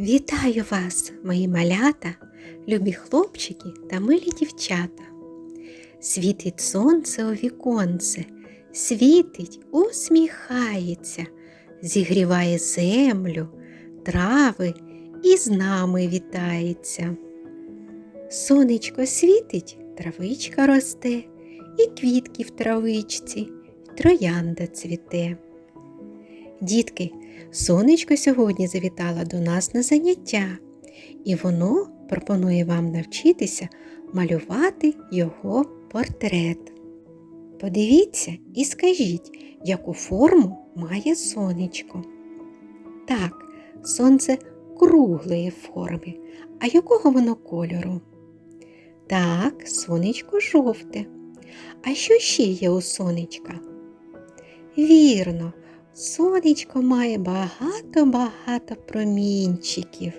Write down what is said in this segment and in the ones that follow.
Вітаю вас, мої малята, любі хлопчики та милі дівчата. Світить сонце у віконце, світить, усміхається, зігріває землю, трави і з нами вітається. Сонечко світить, травичка росте, і квітки в травичці, троянда цвіте. Дітки, сонечко сьогодні завітало до нас на заняття, і воно пропонує вам навчитися малювати його портрет. Подивіться і скажіть, яку форму має сонечко. Так, сонце круглої форми. А якого воно кольору? Так, сонечко жовте. А що ще є у сонечка? Вірно, сонечко має багато-багато промінчиків.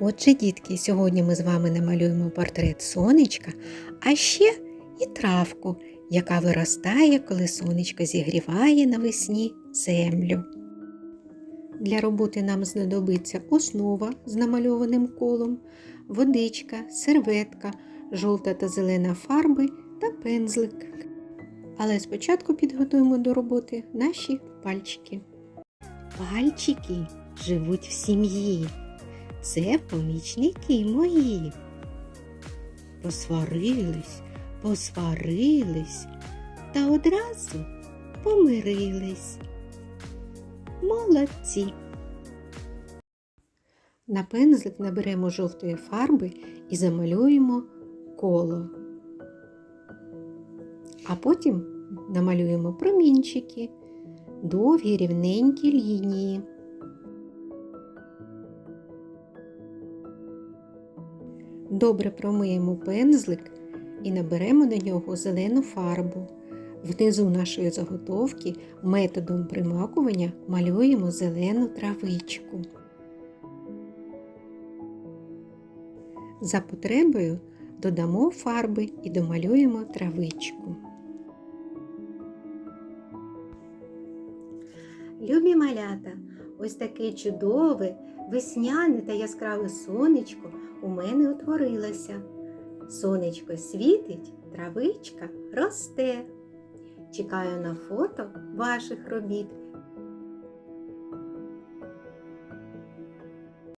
Отже, дітки, сьогодні ми з вами намалюємо портрет сонечка, а ще і травку, яка виростає, коли сонечко зігріває навесні землю. Для роботи нам знадобиться основа з намальованим колом, водичка, серветка, жовта та зелена фарби та пензлик. Але спочатку підготуємо до роботи наші пальчики. Пальчики живуть в сім'ї. Це помічники мої. Посварились, посварились та одразу помирились. Молодці. На пензлик наберемо жовтої фарби і замалюємо коло. А потім намалюємо промінчики, довгі рівненькі лінії. Добре промиємо пензлик і наберемо на нього зелену фарбу. Внизу нашої заготовки методом примакування малюємо зелену травичку. За потребою додамо фарби і домалюємо травичку. Любі малята, ось таке чудове, весняне та яскраве сонечко у мене утворилося. Сонечко світить, травичка росте. Чекаю на фото ваших робіт